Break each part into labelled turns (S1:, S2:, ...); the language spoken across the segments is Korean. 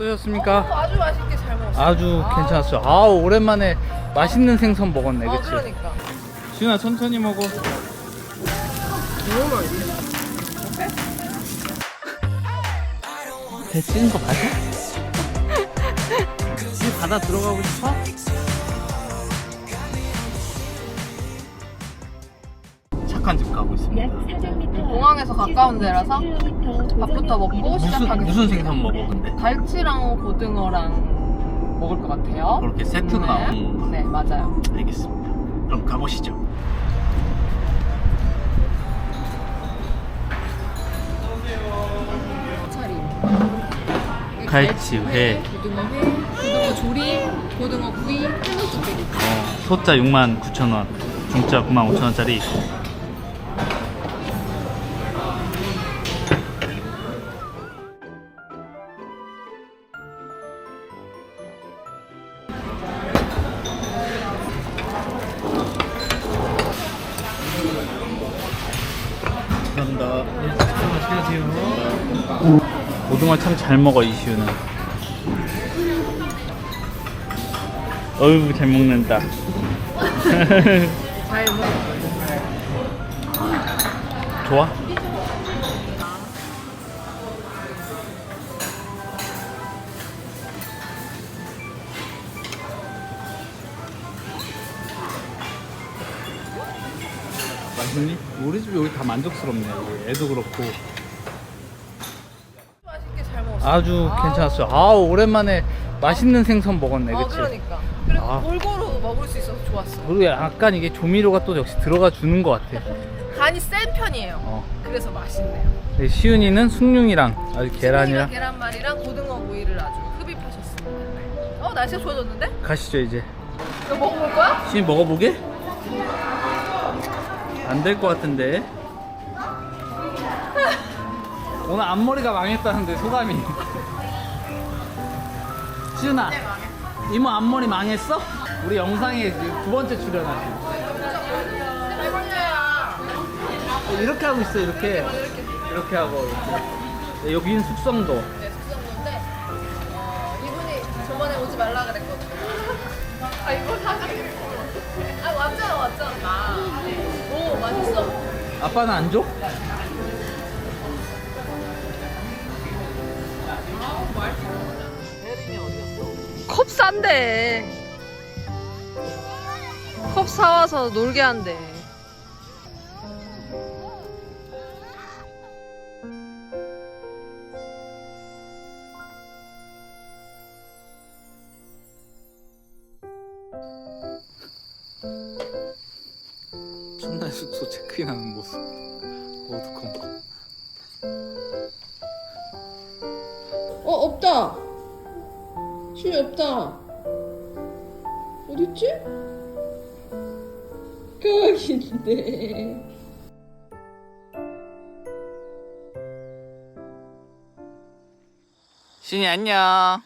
S1: 어떠셨습니까?
S2: 어, 아주 맛있게 잘 먹었어요.
S1: 아주 괜찮았어요. 아 오랜만에 맛있는 생선 먹었네,
S2: 어,
S1: 그치?
S2: 그러니까.
S1: 지훈아 천천히 먹어.
S2: 너무 맛있어.
S1: 배 찌는 거 맞아? 이 바다 들어가고 싶어? 착한 집 가고 있습니다.
S2: 공항에서 가까운 데라서 밥부터 먹고
S1: 무슨
S2: 시작하겠습니다.
S1: 무슨 생선 먹어 근데?
S2: 갈치랑 고등어랑 먹을 것 같아요.
S1: 그렇게 세트로
S2: 네.
S1: 나오는 거.
S2: 네, 맞아요.
S1: 알겠습니다. 그럼 가보시죠.
S2: 차림.
S1: 갈치, 회.
S2: 고등어 회, 고등어 조림, 고등어 구이, 해물국들이
S1: 어, 소자 6만 9천 원, 중짜 9만 5천 원짜리. 고등어 참 잘 먹어 이시우는. 어이구 잘 먹는다.
S2: 잘 먹어.
S1: 좋아? 맛있니? 우리 집 여기 다 만족스럽네. 애도 그렇고. 아주
S2: 아,
S1: 괜찮았어요. 아 오랜만에 맛있는 생선 먹었네,
S2: 어,
S1: 그치?
S2: 그러니까. 그리고
S1: 아.
S2: 골고루 먹을 수 있어서 좋았어.
S1: 그리고 약간 이게 조미료가 또 역시 들어가 주는 것 같아.
S2: 간이 센 편이에요.
S1: 어.
S2: 그래서 맛있네요.
S1: 네, 시윤이는 숭늉이랑 아주 계란이랑
S2: 계란말이랑 고등어 구이를 아주 흡입하셨습니다. 어 날씨가 좋아졌는데?
S1: 가시죠 이제.
S2: 이거 먹어볼 거야?
S1: 시윤 먹어보게? 안 될 것 같은데. 오늘 앞머리가 망했다는데 소감이. 시윤아, 이모 앞머리 망했어? 우리 영상에 두 번째 출연하지. 이렇게 하고 있어 이렇게. 이렇게 하고 이렇게. 네, 여기는 숙성도.
S2: 네 숙성도인데 어, 이분이 저번에 오지 말라 그랬거든요. 아 이거 사가지고. 아 왔잖아 왔잖아. 오 맛있어.
S1: 아빠는 안 줘?
S2: 컵 산대. 컵 사와서 놀게 한대.
S1: 첫날 숙소 체크인하는 모습 어두컴컴
S2: 어 없다. 실 없다. 어딨지? 여기인데.
S1: 시윤이 안녕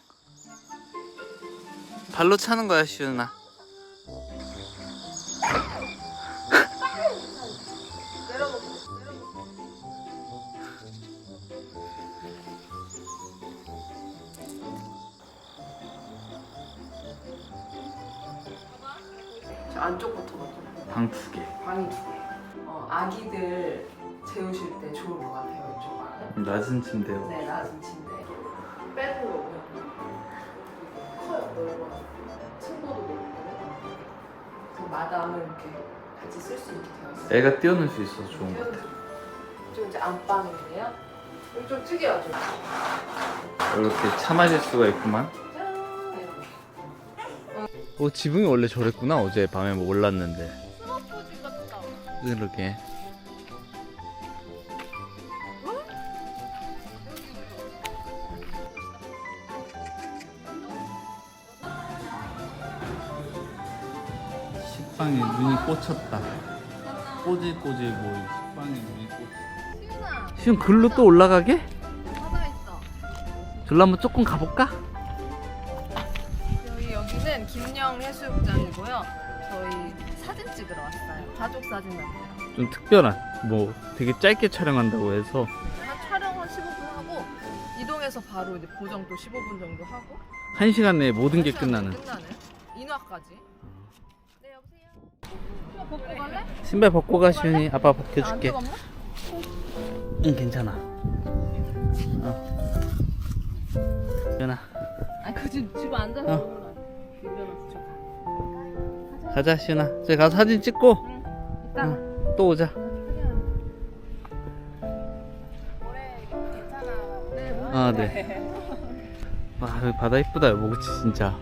S1: 발로 차는 거야 시윤아
S2: 저 안쪽부터 먼저.
S1: 방 두 개
S2: 방이 두 개. 어, 아기들 재우실 때 좋을 것 같아요 이쪽 방은.
S1: 낮은 침대요
S2: 네 낮은 침대. 거고요. 커요 넓어. 층고도 넓고. 그래서 마담을 이렇게 같이 쓸 수 있게 되어 있어요.
S1: 애가 뛰어놀 수 있어서 좋은 거 같아
S2: 좀 이제 안방인데요. 여기 좀 특이하죠.
S1: 이렇게 차 마실 수가 있구만. 어 지붕이 원래 저랬구나 어제 밤에 뭐 몰랐는데
S2: 스머프집 같다.
S1: 이렇게 식빵에 눈이 꽂혔다 꼬질꼬질 보이 식빵에 눈이 꽂혔다
S2: 시윤아
S1: 시험 글로 또 올라가게?
S2: 바다 있어.
S1: 글로 한번 조금 가볼까?
S2: 해수욕장이고요. 저희 사진 찍으러 왔어요. 가족 사진 남겨요.
S1: 좀 특별한 뭐 되게 짧게 촬영한다고 해서
S2: 한 촬영 한 15분 하고 이동해 인왕에서 바로 이제 보정 또 15분 정도 하고
S1: 한 시간 내에 모든 게 끝나는.
S2: 인화까지. 네 여보세요. 이거 벗고 갈래?
S1: 신발 벗고 가 시윤이 아빠
S2: 안
S1: 벗겨줄게.
S2: 뜨겁나?
S1: 응 괜찮아. 어. 시윤아
S2: 아니 그 집, 집 앉아서
S1: 어.
S2: 저
S1: 가자 시윤아. 저기 가서 사진 찍고
S2: 응. 이따가.
S1: 응, 또 오자.
S2: 네.
S1: 아 네. 와 여기 바다 이쁘다 여보 그치 진짜.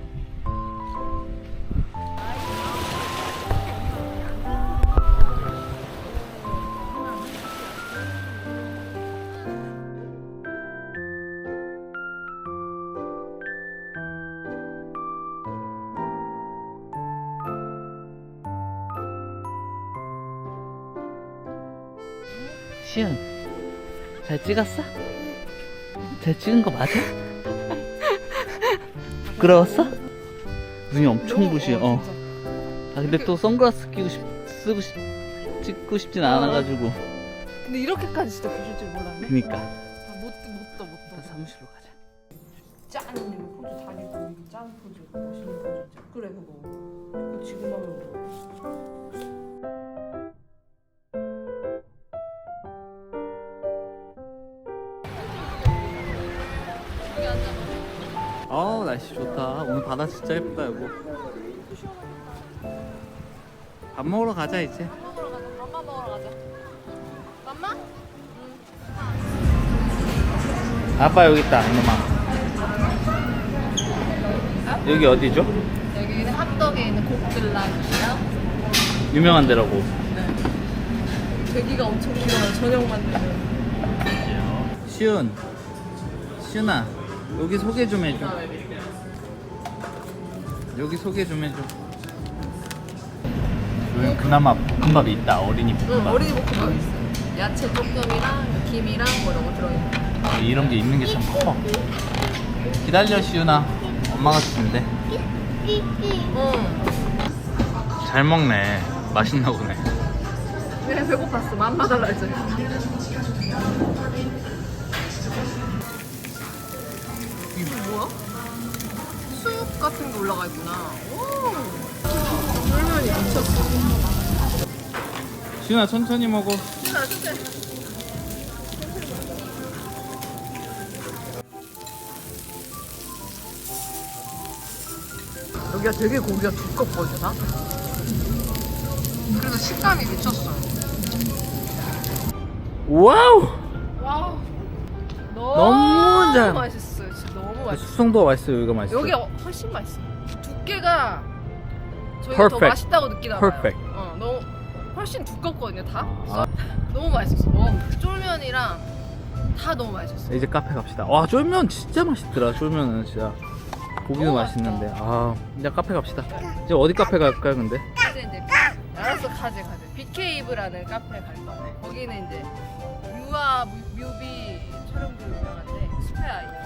S1: 시은 잘 찍었어? 잘 찍은 거 맞아? 부끄러웠어? 눈이 엄청 부시어 어. 아 근데 또 선글라스 끼고 싶, 쓰고 싶, 찍고 싶진 않아가지고
S2: 근데 이렇게까지 진짜 부실 줄 몰랐네.
S1: 그니까
S2: 아, 못, 못 떠, 못 떠.
S1: 사무실로 가자
S2: 짠! 이거 포즈 이거 짠 포즈 멋있는 포즈. 그래 그거 그거 지금 하면 돼.
S1: 날씨 좋다 오늘 바다 진짜 예쁘다 여보 밥 먹으러 가자 이제
S2: 먹으러 가자. 맘마 먹으러 가자. 맘마?
S1: 아빠 여기 있다 이놈아 여기 어디죠?
S2: 여기는 합덕에 있는 곡들락이에요.
S1: 유명한 데라고
S2: 되기가 엄청 길어요. 저녁 만드는.
S1: 시훈 시훈아 여기 소개 좀 해줘 여기 소개 좀 해줘 여기 그나마 볶음밥이 있다 어린이
S2: 응,
S1: 볶음밥
S2: 어린이 볶음밥 있어요. 야채 조금이랑 김이랑 뭐 이런 거 들어있는.
S1: 아, 이런 게 있는 게 참 커 기다려 시훈아 엄마가 주는데
S2: 응.
S1: 잘 먹네 맛있나 보네
S2: 왜 배고팠어? 맘마 달라 했잖아. 이게 뭐야? 수육 같은 게 올라가 있구나. 오. 물면이 미쳤어.
S1: 시훈아 천천히 먹어
S2: 진짜 진짜. 여기가 되게 고기가 두껍거든, 나? 그래서 식감이 미쳤어.
S1: 와우
S2: 와우.
S1: 너무 잘-
S2: 맛있어요. 진짜 너무 맛있어.
S1: 숙성도가 맛있어 여기가 맛있어
S2: 여기 훨씬 맛있어. 두께가 저희가 더
S1: Perfect.
S2: 맛있다고 느끼나 봐요.
S1: Perfect.
S2: 어, 너무 훨씬 두껍거든요, 다.
S1: 아.
S2: 너무 맛있었어. 어, 쫄면이랑 다 너무 맛있었어.
S1: 이제 카페 갑시다. 와 쫄면 진짜 맛있더라. 쫄면은 진짜 고기도
S2: 너무
S1: 맛있는데. 아 이제 카페 갑시다. 이제 어디 카페 갈까요, 근데?
S2: 이제 이제 알았어 가재 가재. BK브라는 카페 갈 거야. 거기는 이제 유아 뮤- 뮤비 촬영도 유명한데 스페 아이.